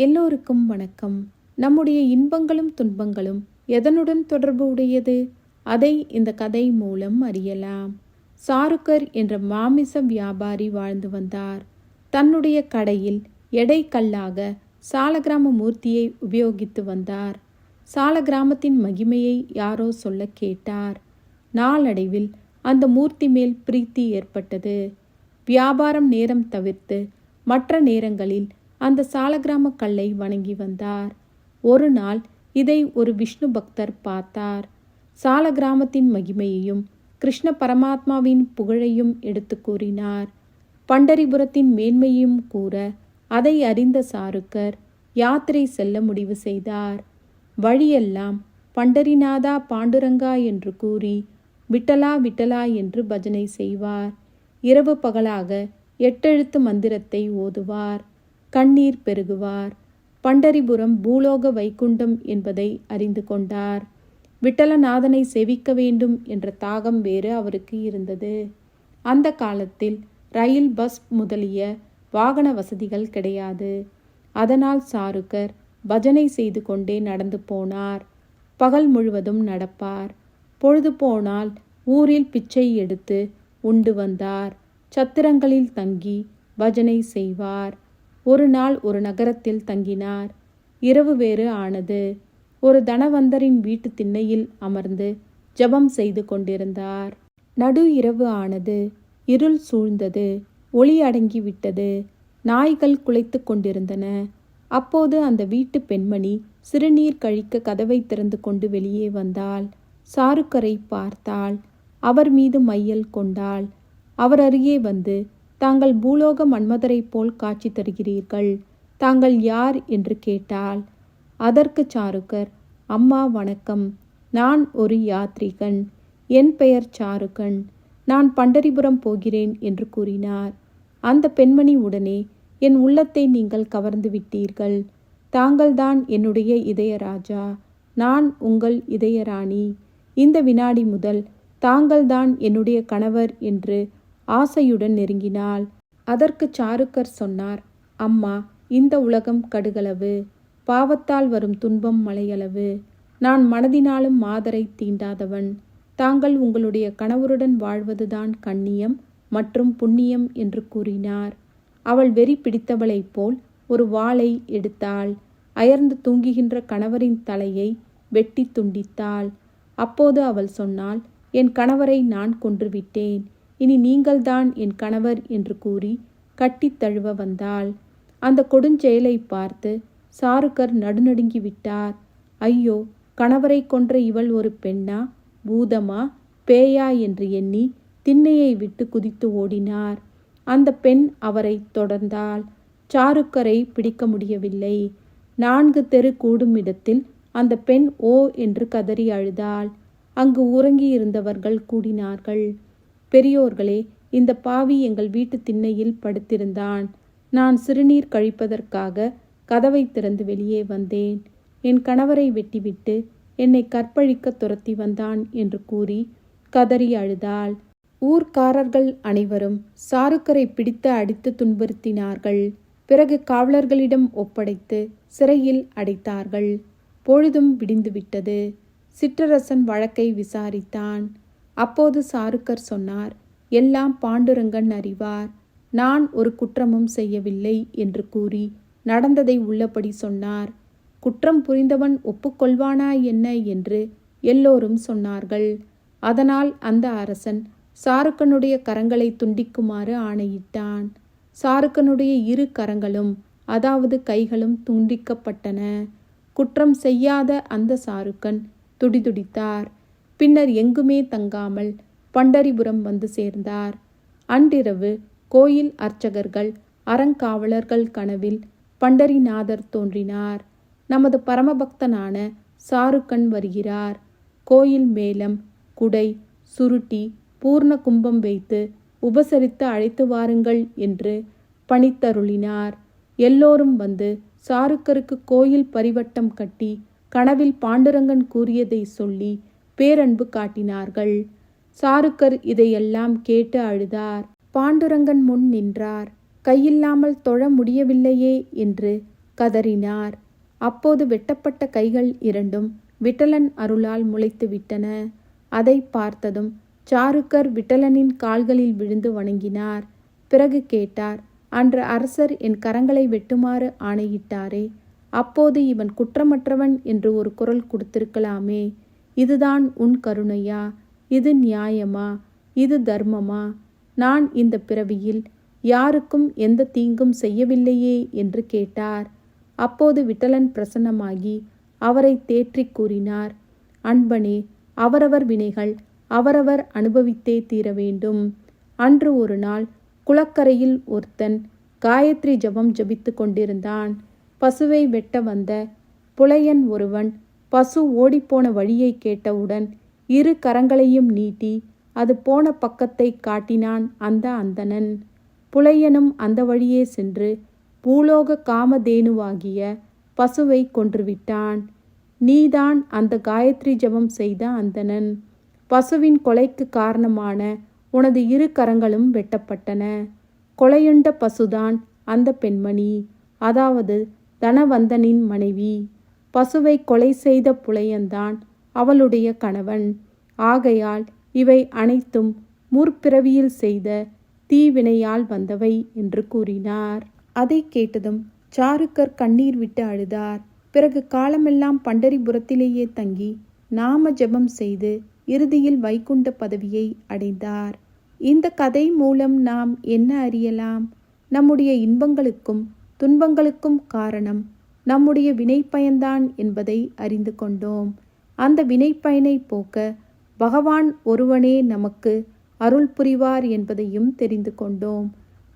எல்லோருக்கும் வணக்கம். நம்முடைய இன்பங்களும் துன்பங்களும் எதனுடன் தொடர்பு உடையது அதை இந்த கதை மூலம் அறியலாம். சாருக்கர் என்ற மாமிச வியாபாரி வாழ்ந்து வந்தார். தன்னுடைய கடையில் எடை கல்லாக சாலகிராம மூர்த்தியை உபயோகித்து வந்தார். சாலகிராமத்தின் மகிமையை யாரோ சொல்ல கேட்டார். நாளடைவில் அந்த மூர்த்தி மேல் பிரீத்தி ஏற்பட்டது. வியாபாரம் நேரம் தவிர்த்து மற்ற நேரங்களில் அந்த சாலகிராம கல்லை வணங்கி வந்தார். ஒரு நாள் இதை ஒரு விஷ்ணு பக்தர் பார்த்தார். சாலகிராமத்தின் மகிமையையும் கிருஷ்ண பரமாத்மாவின் புகழையும் எடுத்து கூறினார். பண்டரிபுரத்தின் மேன்மையும் கூற அதை அறிந்த சாருக்கர் யாத்திரை செல்ல முடிவு செய்தார். வழியெல்லாம் பண்டரிநாதா பாண்டுரங்கா என்று கூறி விட்டலா விட்டலா என்று பஜனை செய்வார். இரவு பகலாக எட்டெழுத்து மந்திரத்தை ஓதுவார். கண்ணீர் பெருகுவார். பண்டரிபுரம் பூலோக வைகுண்டம் என்பதை அறிந்து கொண்டார். விட்டலநாதனை செவிக்க வேண்டும் என்ற தாகம் வேறு அவருக்கு இருந்தது. அந்த காலத்தில் ரயில் பஸ் முதலிய வாகன வசதிகள் கிடையாது. அதனால் சாருக்கர் பஜனை செய்து கொண்டே நடந்து போனார். பகல் முழுவதும் நடப்பார். பொழுது போனால் ஊரில் பிச்சை எடுத்து உண்டு வந்தார். சத்திரங்களில் தங்கி பஜனை செய்வார். ஒரு நாள் ஒரு நகரத்தில் தங்கினார். இரவு வேறு ஆனது. ஒரு தனவந்தரின் வீட்டு திண்ணையில் அமர்ந்து ஜெபம் செய்து கொண்டிருந்தார். நடு இரவு ஆனது. இருள் சூழ்ந்தது. ஒளி அடங்கிவிட்டது நாய்கள் குலைத்து கொண்டிருந்தன. அப்போது அந்த வீட்டு பெண்மணி சிறுநீர் கழிக்க கதவை திறந்து கொண்டு வெளியே வந்தாள். சாருக்கரை பார்த்தாள். அவர் மீது மையல் கொண்டாள். அவர் அருகே வந்து தாங்கள் பூலோக மன்மதரைப் போல் காட்சி தருகிறீர்கள். தாங்கள் யார் என்று கேட்டால் அதற்கு சாருக்கர் அம்மா வணக்கம். நான் ஒரு யாத்ரிகன். என் பெயர் சாருகன் நான் பண்டரிபுரம் போகிறேன் என்று கூறினார். அந்த பெண்மணி உடனே என் உள்ளத்தை நீங்கள் கவர்ந்து விட்டீர்கள். தாங்கள்தான் என்னுடைய இதயராஜா. நான் உங்கள் இதயராணி. இந்த வினாடி முதல் தாங்கள்தான் என்னுடைய கணவர் என்று ஆசையுடன் நெருங்கினாள். அதற்கு சாருக்கர் சொன்னார் அம்மா இந்த உலகம் கடுகளவு. பாவத்தால் வரும் துன்பம் மலையளவு. நான் மனதினாலும் மாதரை தீண்டாதவன். தாங்கள் உங்களுடைய கணவருடன் வாழ்வதுதான் கண்ணியம் மற்றும் புண்ணியம் என்று கூறினார். அவள் வெறி பிடித்தவளைப் போல் ஒரு வாளை எடுத்தாள். அயர்ந்து தூங்குகின்ற கணவரின் தலையை வெட்டி துண்டித்தாள். அப்போது அவள் சொன்னாள் என் கணவரை நான் கொன்றுவிட்டேன். இனி நீங்கள்தான் என் கணவர் என்று கூறி கட்டித் தழுவ வந்தாள். அந்த கொடுஞ்செயலை பார்த்து சாருக்கர் நடுநடுங்கி விட்டார். ஐயோ கணவரை கொன்ற இவள் ஒரு பெண்ணா? பூதமா? பேயா? என்று எண்ணி திண்ணையை விட்டு குதித்து ஓடினார். அந்த பெண் அவரை தொடர்ந்தாள். சாருக்கரை பிடிக்க முடியவில்லை. நான்கு தெரு கூடும் இடத்தில் அந்த பெண் ஓ என்று கதறி அழுதாள். அங்கு உறங்கியிருந்தவர்கள் கூடினார்கள். பெரியோர்களே இந்த பாவி எங்கள் வீட்டு திண்ணையில் படுத்திருந்தான். நான் சிறுநீர் கழிப்பதற்காக கதவை திறந்து வெளியே வந்தேன். என் கணவரை வெட்டிவிட்டு என்னை கற்பழிக்க துரத்தி வந்தான் என்று கூறி கதறி அழுதாள். ஊர்க்காரர்கள் அனைவரும் சாருக்கரை பிடித்து அடித்து துன்புறுத்தினார்கள். பிறகு காவலர்களிடம் ஒப்படைத்து சிறையில் அடைத்தார்கள். பொழுதும் விடிந்துவிட்டது. சிற்றரசன் வழக்கை விசாரித்தான். அப்போது சாருக்கர் சொன்னார் எல்லாம் பாண்டுரங்கன் அறிவார். நான் ஒரு குற்றமும் செய்யவில்லை என்று கூறி நடந்ததை உள்ளபடி சொன்னார். குற்றம் புரிந்தவன் ஒப்புக்கொள்வானா என்ன? என்று எல்லோரும் சொன்னார்கள். அதனால் அந்த அரசன் சாருக்கனுடைய கரங்களை துண்டிக்குமாறு ஆணையிட்டான். சாருக்கனுடைய இரு கரங்களும் அதாவது கைகளும் துண்டிக்கப்பட்டன. குற்றம் செய்யாத அந்த சாருக்கன் துடிதுடித்தார். பின்னர் எங்குமே தங்காமல் பண்டரிபுரம் வந்து சேர்ந்தார். அன்றிரவு கோயில் அர்ச்சகர்கள் அறங்காவலர்கள் கனவில் பண்டரிநாதர் தோன்றினார். நமது பரமபக்தனான சாருக்கன் வருகிறார். கோயில் மேளம் குடை சுருட்டி பூர்ண கும்பம் வைத்து உபசரித்து அழைத்து வாருங்கள் என்று பணித்தருளினார். எல்லோரும் வந்து சாருக்கருக்கு கோயில் பரிவட்டம் கட்டி கனவில் பாண்டுரங்கன் கூறியதை சொல்லி பேரன்பு காட்டினார்கள். சாருக்கர் இதையெல்லாம் கேட்டு அழுதார். பாண்டுரங்கன் முன் நின்றார். கையில்லாமல் தொழ முடியவில்லையே என்று கதறினார். அப்போது வெட்டப்பட்ட கைகள் இரண்டும் விட்டலன் அருளால் முளைத்து விட்டன. அதை பார்த்ததும் சாருக்கர் விட்டலனின் கால்களில் விழுந்து வணங்கினார். பிறகு கேட்டார் அன்று அரசர் என் கரங்களை வெட்டுமாறு ஆணையிட்டாரே. அப்போது இவன் குற்றமற்றவன் என்று ஒரு குரல் கொடுத்திருக்கலாமே. இதுதான் உன் கருணையா? இது நியாயமா? இது தர்மமா? நான் இந்த பிறவியில் யாருக்கும் எந்த தீங்கும் செய்யவில்லையே என்று கேட்டார். அப்போது விட்டலன் பிரசன்னமாகி அவரை தேற்றிக் கூறினார். அன்பனே அவரவர் வினைகள் அவரவர் அனுபவித்தே தீர வேண்டும். அன்று ஒரு நாள் குளக்கரையில் ஒருத்தன் காயத்ரி ஜபம் ஜபித்து கொண்டிருந்தான். பசுவை வெட்ட வந்த புலையன் ஒருவன் பசு ஓடிப்போன வழியை கேட்டவுடன் இரு கரங்களையும் நீட்டி அது போன பக்கத்தை காட்டினான் அந்த அந்தணன். புலையனும் அந்த வழியே சென்று பூலோக காமதேனுவாகிய பசுவை கொன்றுவிட்டான். நீதான் அந்த காயத்ரி ஜபம் செய்த அந்தணன். பசுவின் கொலைக்கு காரணமான உனது இரு கரங்களும் வெட்டப்பட்டன. கொலையுண்ட பசுதான் அந்த பெண்மணி. அதாவது தனவந்தனின் மனைவி. பசுவை கொலை செய்த புலையன்தான் அவளுடைய கணவன். ஆகையால் இவை அனைத்தும் முற்பிறவியில் செய்த தீவினையால் வந்தவை என்று கூறினார். அதை கேட்டதும் சாருக்கர் கண்ணீர் விட்டு அழுதார். பிறகு காலமெல்லாம் பண்டரிபுரத்திலேயே தங்கி நாம ஜெபம் செய்து இறுதியில் வைகுண்ட பதவியை அடைந்தார். இந்த கதை மூலம் நாம் என்ன அறியலாம்? நம்முடைய இன்பங்களுக்கும் துன்பங்களுக்கும் காரணம் நம்முடைய வினைப்பயன்தான் என்பதை அறிந்து கொண்டோம். அந்த வினைப்பயனை போக்க பகவான் ஒருவனே நமக்கு அருள் புரிவார் என்பதையும் தெரிந்து கொண்டோம்.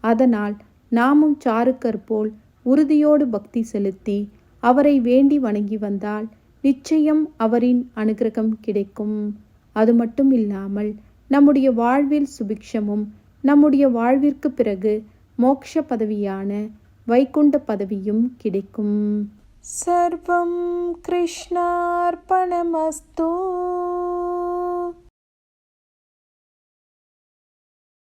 அதனால் நாமும் சாருக்கர் போல் உறுதியோடு பக்தி செலுத்தி அவரை வேண்டி வணங்கி வந்தால் நிச்சயம் அவரின் அனுகிரகம் கிடைக்கும். அது மட்டும் இல்லாமல் நம்முடைய வாழ்வில் சுபிக்ஷமும் நம்முடைய வாழ்விற்கு பிறகு மோக்ஷ பதவியான வைகுண்ட பதவியும் கிடைக்கும். சர்வம் கிருஷ்ணார்பணமஸ்தூ.